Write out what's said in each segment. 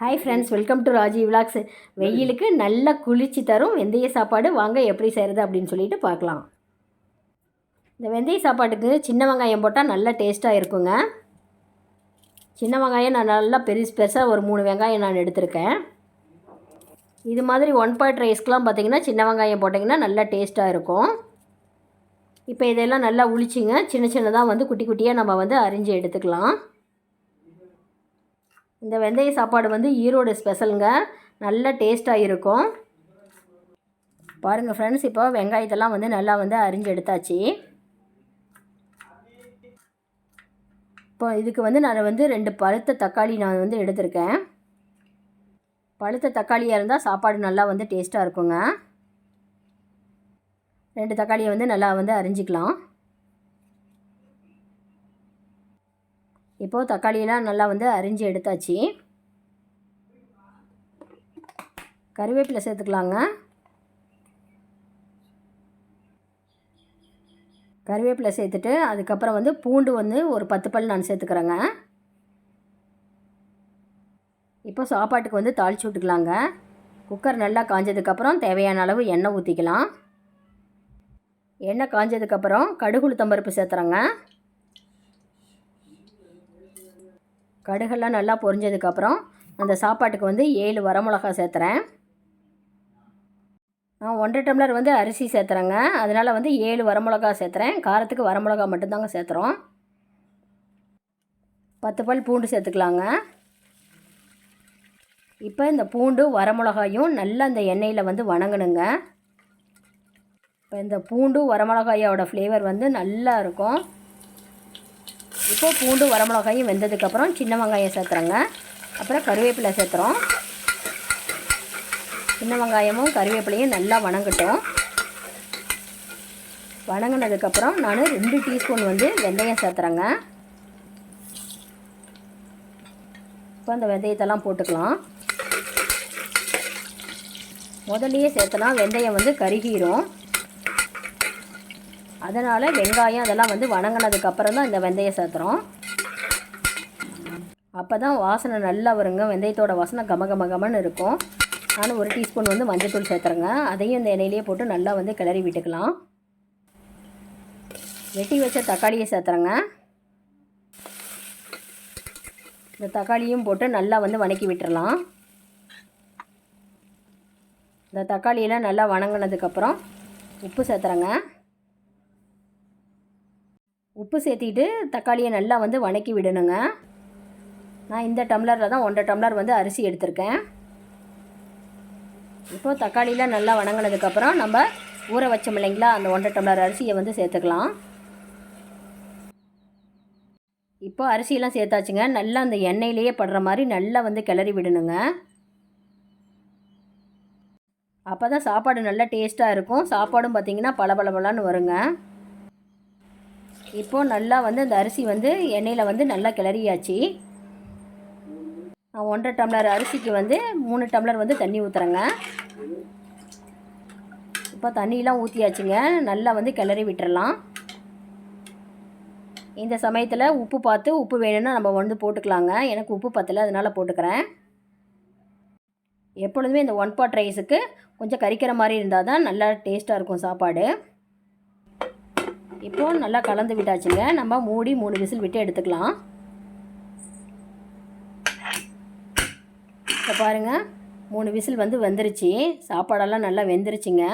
Hi friends welcome to Raji vlogs வெயிலுக்கு நல்ல குளிர்ச்சி தரும். வெந்தய சாப்பாடு வாங்க எப்படி செய்கிறது அப்படின்னு சொல்லிட்டு பார்க்கலாம். இந்த வெந்தய சாப்பாட்டுக்கு சின்ன வெங்காயம் போட்டால் நல்லா டேஸ்ட்டாக இருக்குங்க. சின்ன வெங்காயம் நான் நல்லா பெருசு பெருசாக ஒரு மூணு வெங்காயம் நான் எடுத்திருக்கேன். இது மாதிரி ஒன் பாயிண்ட் ரைஸ்க்கெலாம் பார்த்தீங்கன்னா சின்ன வெங்காயம் போட்டிங்கன்னா நல்லா டேஸ்ட்டாக இருக்கும். இப்போ இதெல்லாம் நல்லா உளிச்சிங்க. சின்ன சின்னதாக வந்து குட்டி குட்டியாக நம்ம வந்து அரிஞ்சு எடுத்துக்கலாம். இந்த வெந்தய சாப்பாடு வந்து ஈரோடு ஸ்பெஷலுங்க. நல்ல டேஸ்ட்டாக இருக்கும். பாருங்கள் ஃப்ரெண்ட்ஸ் இப்போ வெங்காயத்தெல்லாம் வந்து நல்லா வந்து அரிஞ்சு எடுத்தாச்சு. இப்போ இதுக்கு வந்து நான் வந்து ரெண்டு பழுத்த தக்காளி நான் வந்து எடுத்திருக்கேன். பழுத்த தக்காளியாக இருந்தால் சாப்பாடு நல்லா வந்து டேஸ்ட்டாக இருக்குங்க. ரெண்டு தக்காளியை வந்து நல்லா வந்து அரிஞ்சிக்கலாம். இப்போது தக்காளியெல்லாம் நல்லா வந்து அரிஞ்சு எடுத்தாச்சு. கருவேப்பிலை சேர்த்துக்கலாங்க. கருவேப்பிலை சேர்த்துட்டு அதுக்கப்புறம் வந்து பூண்டு வந்து ஒரு பத்து பல் நான் சேர்த்துக்கிறேங்க. இப்போ சாப்பாட்டுக்கு வந்து தாளித்து விட்டுக்கலாங்க. குக்கர் நல்லா காஞ்சதுக்கப்புறம் தேவையான அளவு எண்ணெய் ஊற்றிக்கலாம் எண்ணெய் காஞ்சதுக்கப்புறம் கடுகுளுத்தம்பருப்பு சேர்த்துறேங்க. கடுகெல்லாம் நல்லா பொரிஞ்சதுக்கப்புறம் அந்த சாப்பாட்டுக்கு வந்து ஏழு வரமிளகா சேர்த்துறேன். நான் ஒன்றரை டம்ளர் வந்து அரிசி சேர்த்துறேங்க. அதனால் வந்து ஏழு வரமிளகா சேர்த்துறேன். காரத்துக்கு வரமிளகா மட்டும்தாங்க சேர்த்துறோம். பத்து பல் பூண்டு சேர்த்துக்கலாங்க. இப்போ இந்த பூண்டு வரமிளகாயும் நல்லா அந்த எண்ணெயில் வந்து வணங்கணுங்க. இப்போ இந்த பூண்டு வரமிளகாயோட ஃப்ளேவர் வந்து நல்லா இருக்கும். இப்போ பூண்டு வரமிளகாயும் வெந்ததுக்கப்புறம் சின்ன வெங்காயம் சேர்த்துறோங்க. அப்புறம் கருவேப்பிலை சேர்த்துறோம். சின்ன வெங்காயமும் கருவேப்பிலையும் நல்லா வணங்கட்டும். வணங்கினதுக்கப்புறம் நான் ரெண்டு டீஸ்பூன் வந்து வெந்தயம் சேர்த்துறேங்க. இப்போ அந்த வெந்தயத்தெல்லாம் போட்டுக்கலாம். முதல்லையே சேர்த்தனா வெந்தயம் வந்து கருகிரும். அதனால் வெங்காயம் அதெல்லாம் வந்து வணங்கினதுக்கப்புறம் தான் இந்த வெந்தயம் சேர்த்துறோம். அப்போ தான் வாசனை நல்லா வருங்க. வெந்தயத்தோட வாசனை கம கம கமன்னு இருக்கும். நானும் ஒரு டீஸ்பூன் வந்து மஞ்சத்தூள் சேர்த்துறேங்க. அதையும் இந்த எண்ணெயிலேயே போட்டு நல்லா வந்து கிளறி விட்டுக்கலாம். வெட்டி வச்ச தக்காளியை சேர்த்துறேங்க. இந்த தக்காளியும் போட்டு நல்லா வந்து வணக்கி விட்டுறலாம். இந்த தக்காளியெல்லாம் நல்லா வணங்கினதுக்கப்புறம் உப்பு சேர்த்துறேங்க. உப்பு சேர்த்திட்டு தக்காளியை நல்லா வந்து வணக்கி விடணுங்க. நான் இந்த டம்ளரில் தான் ஒன்றரை டம்ளர் வந்து அரிசி எடுத்திருக்கேன். இப்போது தக்காளியெலாம் நல்லா வணங்கினதுக்கப்புறம் நம்ம ஊற வச்சோம் இல்லைங்களா அந்த ஒன்றரை டம்ளர் அரிசியை வந்து சேர்த்துக்கலாம். இப்போ அரிசியெல்லாம் சேர்த்தாச்சுங்க. நல்லா அந்த எண்ணெயிலேயே படுற மாதிரி நல்லா வந்து கிளறி விடணுங்க. அப்போ தான் சாப்பாடு நல்லா டேஸ்ட்டாக இருக்கும். சாப்பாடும் பார்த்திங்கன்னா பளபளபளன்னு வருங்க. இப்போது நல்லா வந்து அந்த அரிசி வந்து எண்ணெயில் வந்து நல்லா கிளறியாச்சு. நான் ஒன்றரை டம்ளர் அரிசிக்கு வந்து மூணு டம்ளர் வந்து தண்ணி ஊற்றுறேங்க இப்போ தண்ணியெலாம் ஊற்றியாச்சுங்க நல்லா வந்து கிளறி விட்டுறலாம். இந்த சமயத்தில் உப்பு பார்த்து உப்பு வேணும்னா நம்ம வந்து போட்டுக்கலாங்க. எனக்கு உப்பு பத்தலை அதனால் போட்டுக்கிறேன். எப்பொழுதுமே இந்த ஒன் பாட் ரைஸுக்கு கொஞ்சம் கறிக்கிற மாதிரி இருந்தால் தான் நல்லா டேஸ்ட்டாக இருக்கும் சாப்பாடு. இப்போது நல்லா கலந்து விட்டாச்சுங்க. நம்ம மூடி மூணு விசில் விட்டு எடுத்துக்கலாம். இப்போ பாருங்கள் மூணு விசில் வந்து வெந்துருச்சு. சாப்பாடெல்லாம் நல்லா வெந்துருச்சுங்க.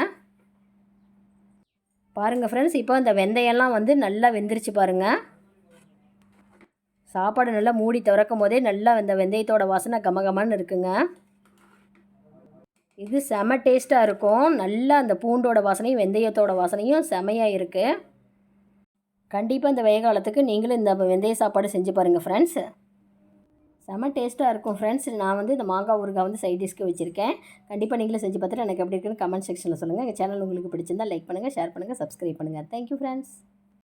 பாருங்கள் ஃப்ரெண்ட்ஸ் இப்போ இந்த வெந்தயம்லாம் வந்து நல்லா வெந்துருச்சு பாருங்கள் சாப்பாடு நல்லா மூடி திறக்கும் போதே நல்லா இந்த வெந்தயத்தோட வாசனை கமகமான்னு இருக்குங்க. இது செம டேஸ்ட்டாக இருக்கும். நல்லா அந்த பூண்டோட வாசனையும் வெந்தயத்தோட வாசனையும் செமையாக இருக்குது கண்டிப்பாக இந்த வெய காலத்துக்கு நீங்களும் இந்த வெந்தய சாப்பாடு செஞ்சு பாருங்கள் ஃப்ரெண்ட்ஸ் செம டேஸ்ட்டாக இருக்கும் ஃப்ரெண்ட்ஸ் நான் வந்து இந்த மாங்காய் ஊறுகாய் வந்து சைட் டிஷ்க்கு வச்சுருக்கேன். கண்டிப்பாக நீங்களும் செஞ்சு பார்த்துட்டு எனக்கு எப்படி இருக்குன்னு கமெண்ட் செக்ஷனில் சொல்லுங்கள் எங்கள் சேனல் உங்களுக்கு பிடிச்சிருந்தால் லைக் பண்ணுங்கள் ஷேர் பண்ணுங்கள் சப்ஸ்கிரைப் பண்ணுங்கள் தேங்க்யூ ஃப்ரெண்ட்ஸ்